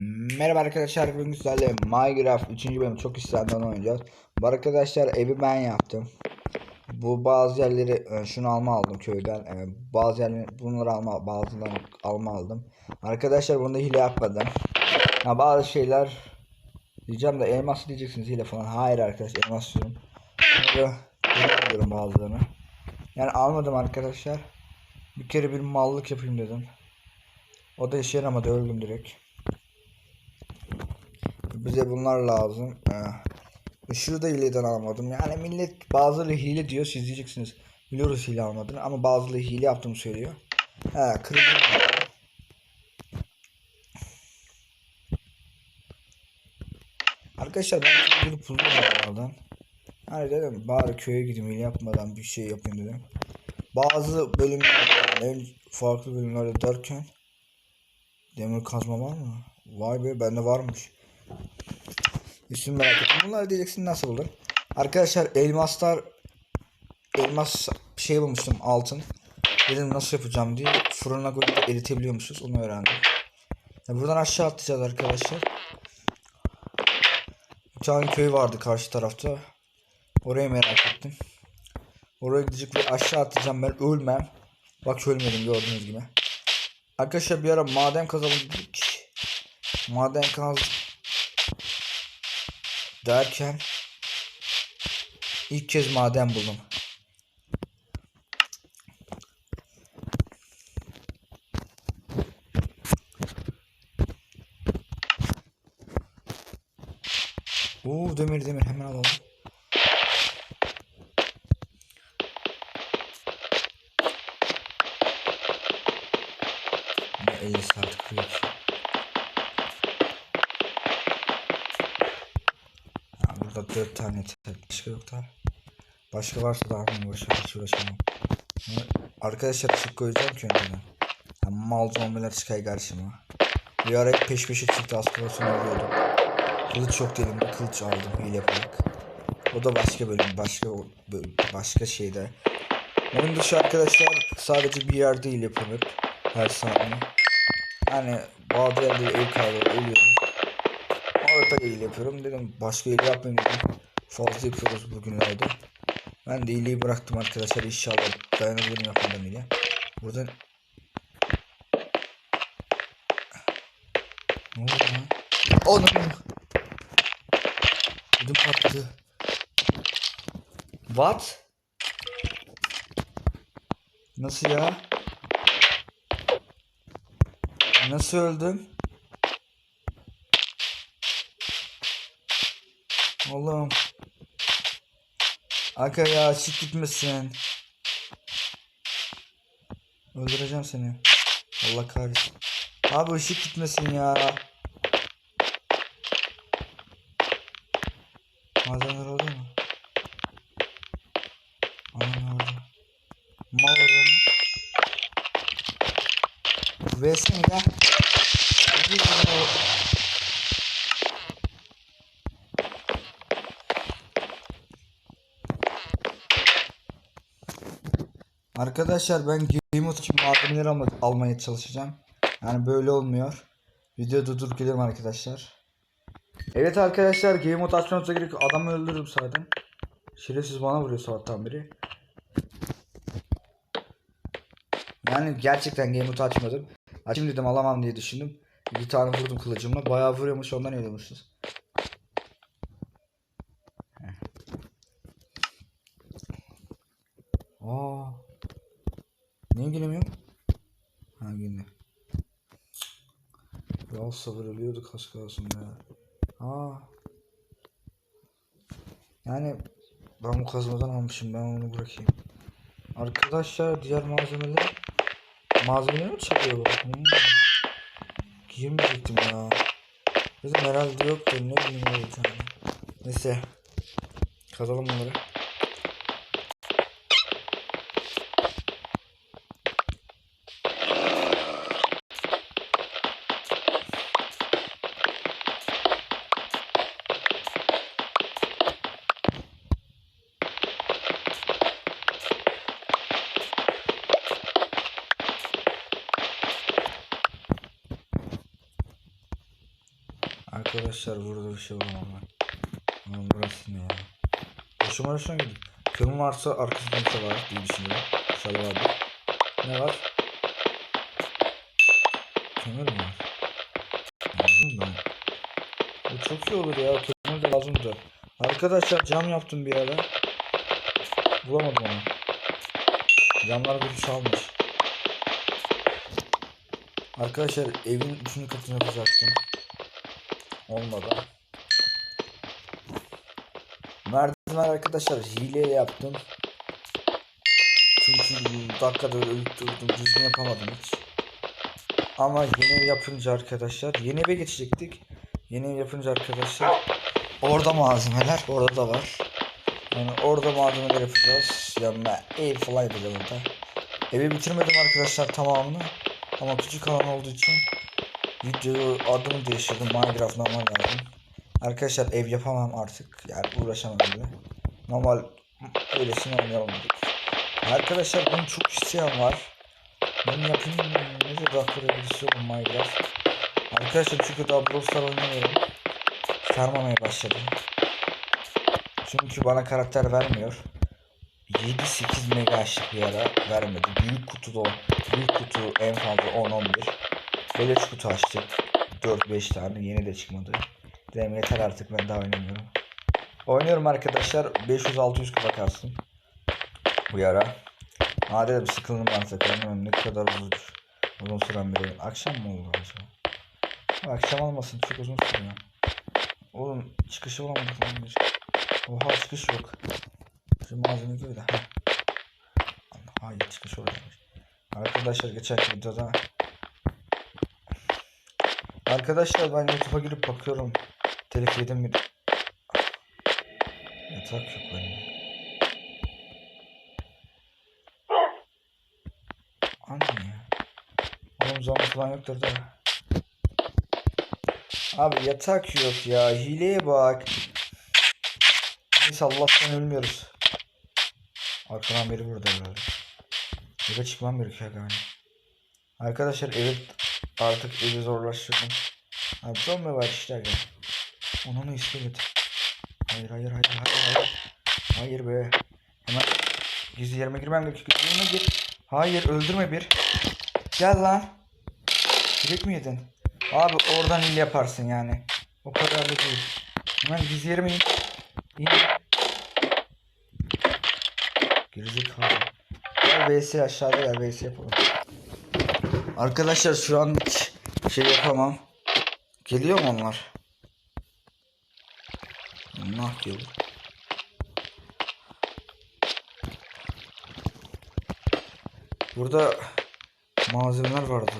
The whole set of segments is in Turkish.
Merhaba arkadaşlar bugün sizlerle Minecraft 3. bölüm çok istendiğini oynayacağız. Bu arkadaşlar evi ben yaptım. Bu bazı yerleri e, şunu alma aldım köyden. E, bazı yerleri bunları alma bazılarını alma aldım. Arkadaşlar bunda hile yapmadım. Ha, bazı şeyler diyeceğim de elmas diyeceksiniz hile falan. Hayır arkadaşlar elmas diyorum. Bunları hile diyorum bazılarını. Yani almadım arkadaşlar. Bir kere bir mallık yapayım dedim. O da işe yaramadı öldüm direkt. Bize bunlar lazım. Ee, şurada hileden almadım. Yani millet bazıları hile diyor. Siz diyeceksiniz. Biliyoruz hile almadığını ama bazıları hile yaptığımı söylüyor. He kırıldı. Arkadaşlar ben gidip buluyorum oradan. Hani dedim bari köye gideyim hile yapmadan bir şey yapayım dedim. Bazı bölümlerde farklı bölümlerde derken demir kazma var mı? Vay be bende varmış. İsim merak ettim. Bunlar diyeceksin nasıl buldun? Arkadaşlar elmaslar elmas şey bulmuştum altın. Dedim nasıl yapacağım diye fırına koyup eritebiliyormuşuz onu öğrendim. Ya buradan aşağı atlayacağız arkadaşlar. Bir tane köy vardı karşı tarafta. Orayı merak ettim. Oraya gidecek ve aşağı atlayacağım ben ölmem. Bak ölmedim gördüğünüz gibi. Arkadaşlar bir ara maden kazalım dedik. Maden kaz derken ilk kez maden buldum. Oo demir demir hemen alalım. Ne 50 saat kırıyor ki. Ya burada 4 tane yeter. Başka yok da. Başka varsa da almayayım boşver hiç uğraşamam. Arkadaşlar ışık koyacağım ki önceden. Ya mal zombiler çıkay karşıma. Bir ara peş peşe çıktı aspiration alıyordum. Kılıç yok elimde kılıç aldım hile yaparak. O da başka bölüm başka bölüm, başka şeyde. Onun dışı arkadaşlar sadece bir yerde hile hep. Her saniye. Yani bazı yerde ev kaybı ölüyorum. Orada hile yapıyorum dedim başka hile yapmayayım dedim. Fazla yapıyoruz bugünlerde. Ben de hileyi bıraktım arkadaşlar inşallah dayanabilirim yapmadan hile. Burada Ne oldu lan? Anam. Ödüm patladı. What? Nasıl ya? Nasıl öldüm? Oğlum. Aka ya çık gitmesin. Öldüreceğim seni. Allah kahretsin. Abi ışık gitmesin ya. Malzemeler orada mı? Anam orada. Mal orada mı? Versene ya. Hadi ya. Arkadaşlar ben Game için malzemeleri alma, almaya çalışacağım. Yani böyle olmuyor. Video durdurup gelirim arkadaşlar. Evet arkadaşlar Game Mode açmanıza gerek yok. Adamı öldürürüm zaten. Şerefsiz bana vuruyor sabahtan beri. Yani gerçekten Game Mode açmadım. Açayım dedim alamam diye düşündüm. Bir tane vurdum kılıcımla. Bayağı vuruyormuş ondan ölüyormuşuz. 0 ölüyorduk az kalsın ya. Ha. Yani ben bu kazmadan almışım ben onu bırakayım. Arkadaşlar diğer malzemeler malzemeleri mi çalıyor bu? Hmm. Girmeyecektim ya. Bizim herhalde yoktu ne bileyim bir tane. Neyse. Kazalım bunları. Arkadaşlar burada bir şey ben. Ama burası ne ya? Hoşuma hoşuma gidiyor. Kırmızı varsa arkasında bir şey var diye düşünüyorum. İnşallah vardır. Ne var? Kömür mü var? Anladım ben. Bu çok iyi olur ya. Kömür de lazımdı. Arkadaşlar cam yaptım bir ara. Bulamadım onu. Camlar bir çalmış. Arkadaşlar evin üçüncü katını yapacaktım. Olmadı. Merdiven arkadaşlar hile yaptım. Çünkü dakikada ölüp durdum düzgün yapamadım hiç. Ama yeni yapınca arkadaşlar yeni eve geçecektik. Yeni yapınca arkadaşlar orada malzemeler orada da var. Yani orada malzemeler yapacağız. Ben ev falan yapacağım orada. Evi bitirmedim arkadaşlar tamamını. Ama küçük alan olduğu için videoyu adını değiştirdim. Minecraft normal yazdım. Arkadaşlar ev yapamam artık. Yani uğraşamam bile. Normal öylesine oynayalım dedik. Arkadaşlar bunu çok isteyen var. Ben yapayım ne de yok bu Minecraft. Arkadaşlar çünkü daha Brawl Stars oynamıyorum. Sarmamaya başladım. Çünkü bana karakter vermiyor. 7-8 mega açlık bir ara vermedi. Büyük kutuda. Büyük kutu en fazla 10-11. Beleş kutu açtık. 4-5 tane yeni de çıkmadı. Dedim yeter artık ben daha oynamıyorum. Oynuyorum arkadaşlar. 500-600 kupa kalsın. Bu ara. Ha dedim sıkıldım ben sakın. Ne kadar uzun, uzun süren bir oyun. Akşam mı oldu acaba? Akşam olmasın çok uzun sürüyor. Oğlum çıkışı bulamadık lan biz. Oha çıkış yok. Şu malzeme gibi de. Ha. Hayır çıkış oradaymış. Arkadaşlar geçen videoda Arkadaşlar ben YouTube'a girip bakıyorum. Telif yedim mi? Yatak yok bende. Anne ya. Oğlum zombi falan yoktur da. Abi yatak yok ya. Hileye bak. Neyse Allah'tan ölmüyoruz. Arkadan biri burada herhalde. Eve çıkmam gerekiyor galiba. Arkadaşlar evi artık evi zorlaştırdım. Abi zombi var işte gel. Onun iskelet. Hayır hayır hayır hayır hayır. Hayır be. Hemen gizli yerime girmem gerekiyor. Gizli yerime gir. Hayır öldürme bir. Gel lan. Direkt mi yedin? Abi oradan il yaparsın yani. O kadar da değil. Hemen gizli yerime in. İn. Gerizekalı. Gel VS aşağıda gel VS yapalım. Arkadaşlar şu an hiç şey yapamam. Geliyor mu onlar? Ne yapıyor? Burada malzemeler vardı.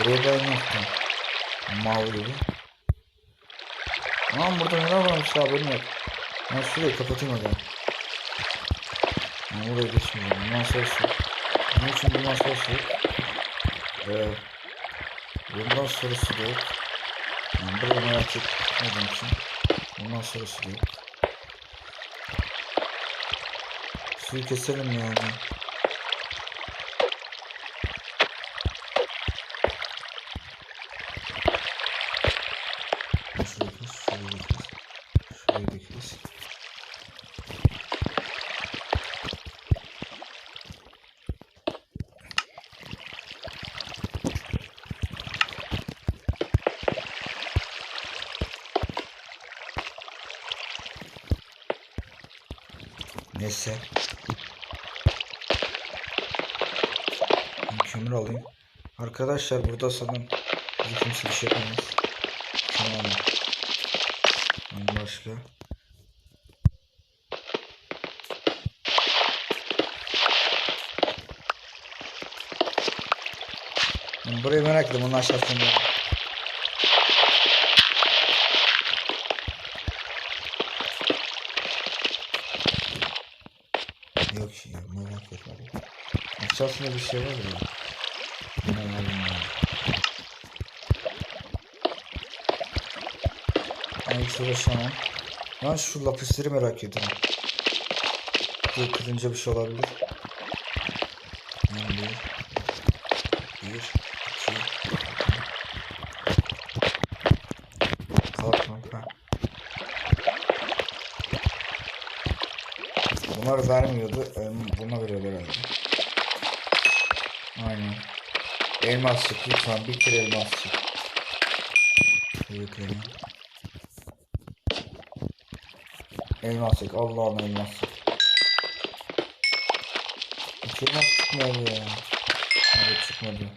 Oraya ben yaptım. Mal gibi. Lan burada neler varmış haberim yok. Ben şurayı kapatayım o. Ben buraya geçmiyorum. Bundan sonra şu. Bunun için bundan sonra şu. Ee, bundan sonrası da yok. Yani buraya merak etmediğim için. Bundan sonrası da yok. Suyu keselim yani. Şurayı kes, şurayı da kes. Şurayı da kes. Neyse. Ben kömür alayım. Arkadaşlar burada sanırım bizi kimse bir şey yapamaz. Tamam. Ben başka. Ben burayı merak ettim. Onun aşağısında. Yok ya merak etme. Aşağısında bir şey var ya. Var ya? Ben hiç uğraşamam. Ben şu lapisleri merak ediyorum. Bir kırınca bir şey olabilir. Yani bir, Bir, iki. Kalkma. Ha. Bunlar vermiyordu. em, Buna veriyor herhalde. Aynen. Elmas çık lütfen. Bir kere elmas çık. Büyük elmas. Elmas çık. Allah'ım elmas çık. Hiç elmas çıkmadı ya. Evet çıkmadı.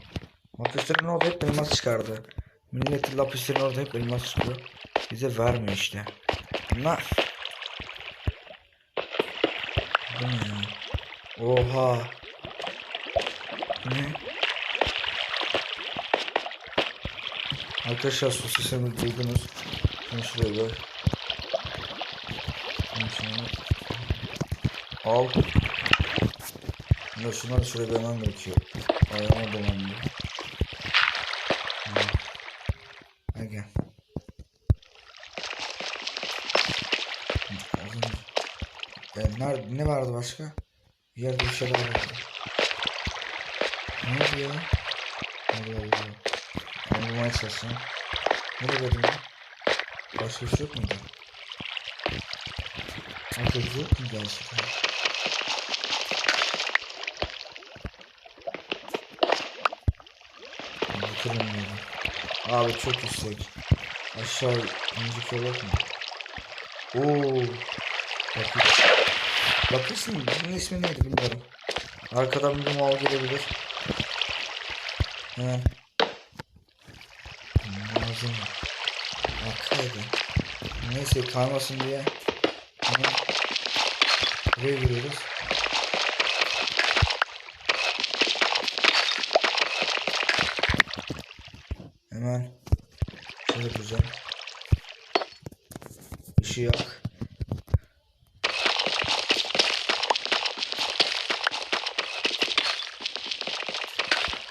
Lapislerin orada hep elmas çıkardı. Milletin lapislerin orada hep elmas çıkıyor. Bize vermiyor işte. Bunlar... Bu ne ya? Oha. Ne? Arkadaşlar su sesini duydunuz. Şunu şuraya koy. Şunu şunu. Al. Ya şunları şuraya koymam gerekiyor. Ayağıma gel. Az önce- E, nerede, ne vardı başka? Bir yerde bir şeyler vardı. Ne oldu ya? Allah Allah. Ben bulmaya çalışacağım. Nereye verdim ya? Başka bir şey yok muydu? Başka bir şey yok mu gerçekten? Hatırlamıyorum. Abi çok yüksek. Aşağı inecek yol yok mu? Oo. Lapis mi? Bunun ismi neydi bilmiyorum. Arkadan bir mal gelebilir. Hemen. Lazım. Arkaydı. Neyse kaymasın diye. Buraya giriyoruz. Hemen. Şöyle yapacağım. Işığı yak.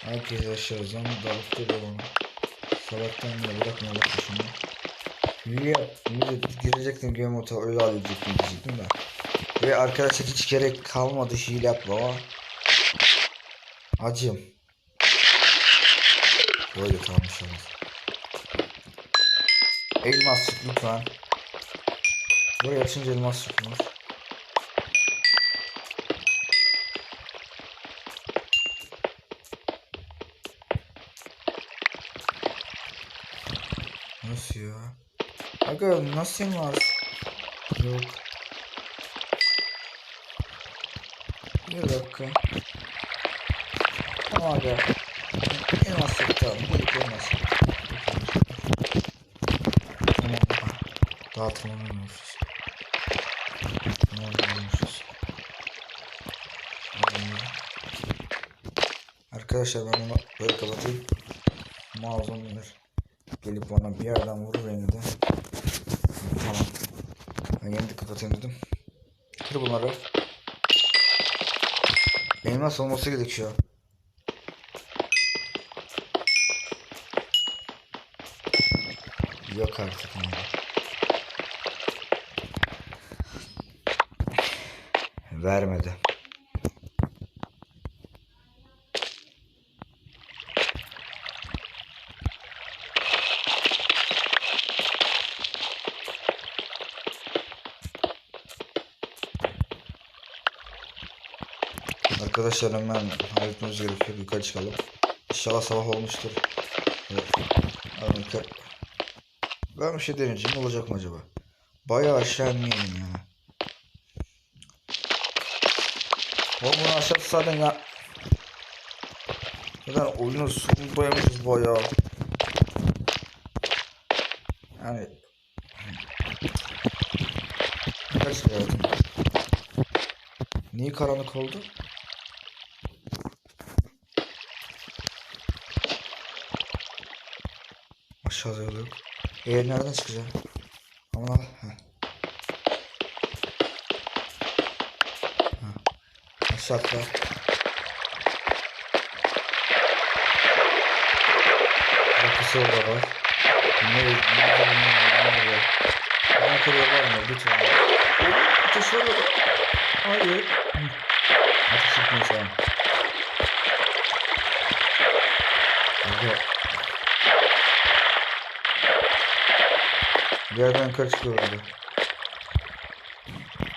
Herkes aşağıdan dalıp duruyor bana. Sabahtan beri bırakma bak şimdi. Niye, niye girecektim game moda öyle halledecektim diyecektim de. Ve arkadaşlar hiç gerek kalmadı hile yapmama. Acım. Böyle kalmış olur. Elmas lütfen. Buraya açınca elmas çıkmış. Nasıl ya? Aga nasıl elmas? Yok. Bir dakika. Tamam aga. Elmas tamam. Bir elmas. Tamam. Daha tamamlamıyoruz. Tamamlamıyoruz. Arkadaşlar ben onu böyle kapatayım. Mağazam gelir. Gelip bana bir yerden vurur beni de. Tamam. Ben yine de kapatayım dedim. Kır bunları. Elmas olması gerekiyor. Yok artık. Vermedi. Arkadaşlar hemen halletmemiz gerekiyor. Yukarı çıkalım. İnşallah sabah olmuştur. Evet. Ben bir şey deneyeceğim. Olacak mı acaba? Bayağı aşağı inmeyelim ya. Oğlum bunu aşağısı zaten ya. Zaten oyunu sonundaymışız bayağı. Yani. Kaç hayatım? Niye karanlık oldu? Yok. Eğer nereden çıkacağım? Aman al. Heh. Ha. Aşağı atla. Bakısı orada var. Ne ne ne ne ne Buradan kırıyorlar mı? Lütfen. Ateş var orada. Hayır. Ateş etmeyi sen. Burada bir yerden yukarı çıkıyorlardı.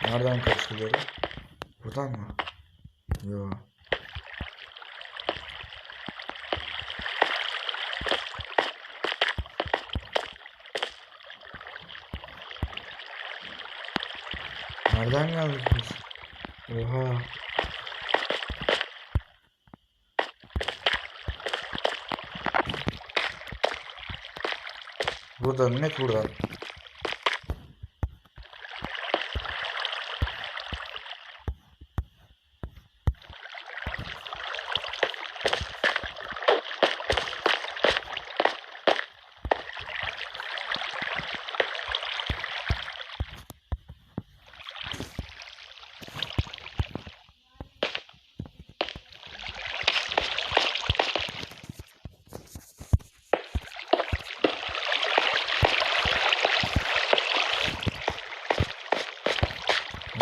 Nereden yukarı çıkıyordu? Buradan mı? Yo. Nereden geldik biz? Oha. Buradan net buradan.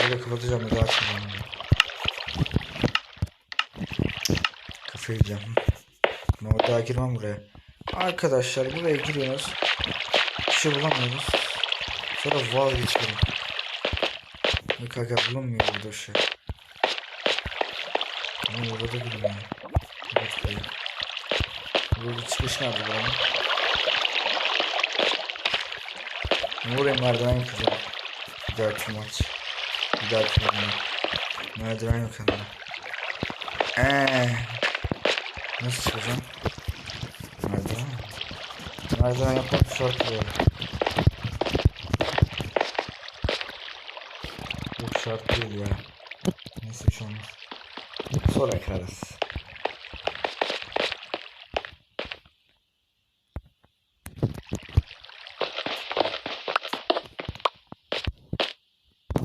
Böyle kapatacağım bir daha açacağım. Yiyeceğim. Ama daha girmem buraya. Arkadaşlar buraya giriyoruz. Bir şey bulamıyoruz. Sonra vazgeçiyorum. Yok aga bulunmuyor burada şey. Ama burada da bulunmuyor. Burada çıkış nerede buranın? Buraya merdiven yapacağım. Bir dahaki maç. Bir dahaki oyunda. Merdiven yok yanında. Eee. Nasıl çıkacağım? Merdiven mi? Merdiven yapmak şart değil. Yok şart değil ya. Neyse bir şey olmaz. Sonra yakarız.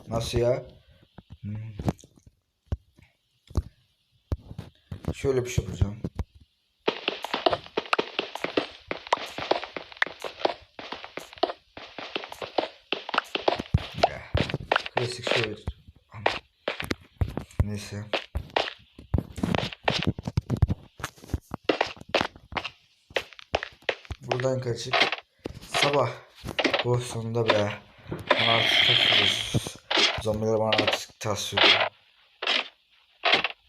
Nasıl ya? Hmm. Şöyle bir şey yapacağım. Ya, Klasik şöyle. Neyse. Buradan kaçık. Sabah. Oh sonunda be. Bana artık takıyoruz. Zombiler bana artık tasıyor.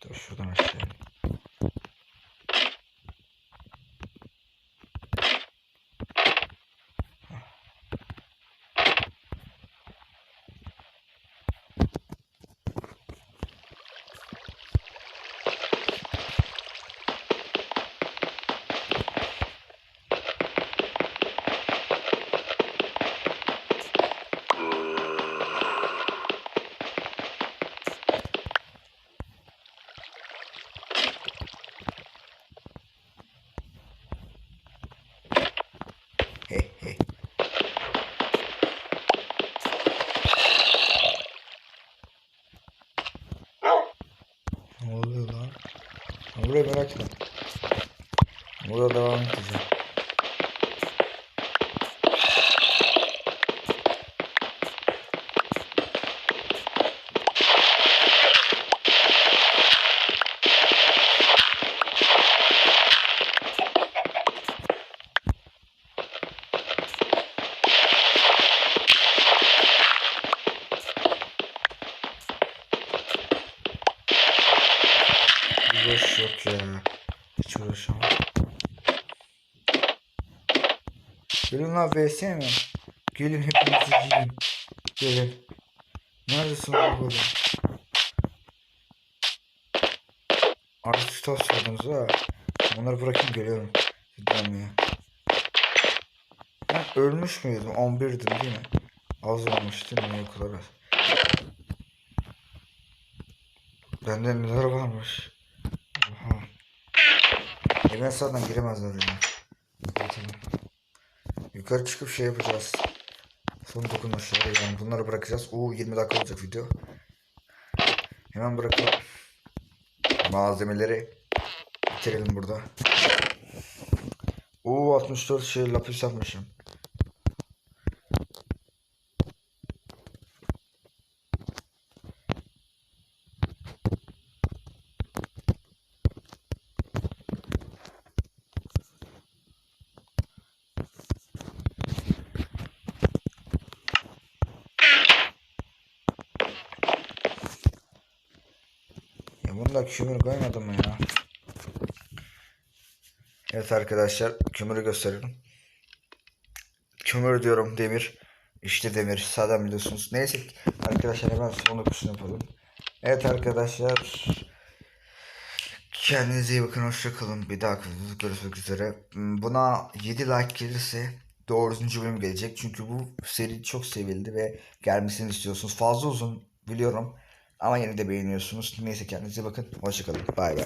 Dur şuradan aşağı. in. He he. Ne oluyor lan? Ben burayı merak ettim. Burada devam edeceğim. Bir boş yok ya. Hiç uğraşamam. Gelin lan VS mi? Gelin hepinizi yiyin. Gelin. Neredesin oğlum? Artık stop sordunuz ha. Onları bırakayım geliyorum. Dönmeye. Ben ölmüş müydüm? 11'dim değil mi? Az olmuş değil mi? O kadar az. Bende neler varmış. Oha. Evden sağdan giremezler ya. Zaten. Yukarı çıkıp şey yapacağız. Son dokunuşları yani bunları bırakacağız. Oo 20 dakika olacak video. Hemen bırakalım. Malzemeleri bitirelim burada. Oo 64 şey lapis yapmışım. Bunda kömür koymadım ya. Evet arkadaşlar kömürü gösteririm. Kömür diyorum demir. İşte demir. Sağdan biliyorsunuz. Neyse arkadaşlar hemen son okuşunu yapalım. Evet arkadaşlar. Kendinize iyi bakın. Hoşça kalın. Bir dahaki videoda görüşmek üzere. Buna 7 like gelirse doğrusuncu bölüm gelecek. Çünkü bu seri çok sevildi ve gelmesini istiyorsunuz. Fazla uzun biliyorum. Ama yine de beğeniyorsunuz. Neyse kendinize bakın. Hoşça kalın. Bay bay.